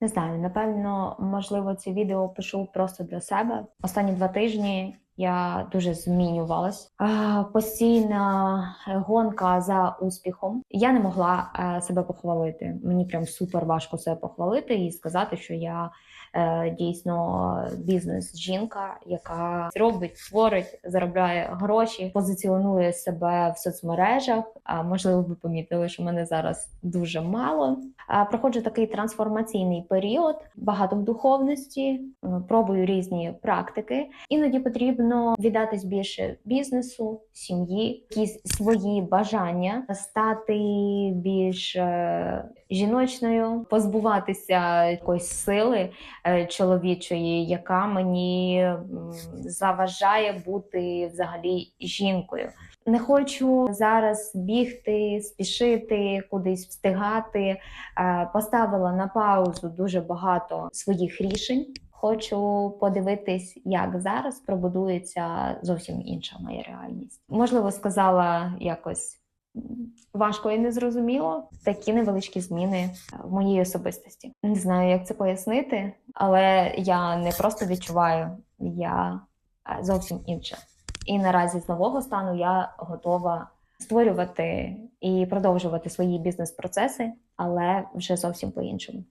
Не знаю, напевно, можливо, це відео пишу просто для себе. Останні два тижні я дуже змінювалась. Постійна гонка за успіхом. Я не могла е, себе похвалити. Мені прям супер важко себе похвалити і сказати, що я е, дійсно бізнес-жінка, яка робить, творить, заробляє гроші, позиціонує себе в соцмережах. Можливо, ви помітили, що мене зараз дуже мало. Проходжу такий трансформаційний період, багато в духовності, пробую різні практики. Іноді потрібно віддатись більше бізнесу, сім'ї, якісь свої бажання, стати більш е, жіночною, позбуватися якоїсь сили е, чоловічої, яка мені заважає бути взагалі жінкою. Не хочу зараз бігти, спішити, кудись встигати. Е, Поставила на паузу дуже багато своїх рішень. Хочу подивитись, як зараз пробудується зовсім інша моя реальність. Можливо, сказала якось важко і незрозуміло. Такі невеличкі зміни в моїй особистості. Не знаю, як це пояснити, але я не просто відчуваю, я е, зовсім інша. І наразі з нового стану я готова створювати і продовжувати свої бізнес-процеси, але вже зовсім по-іншому.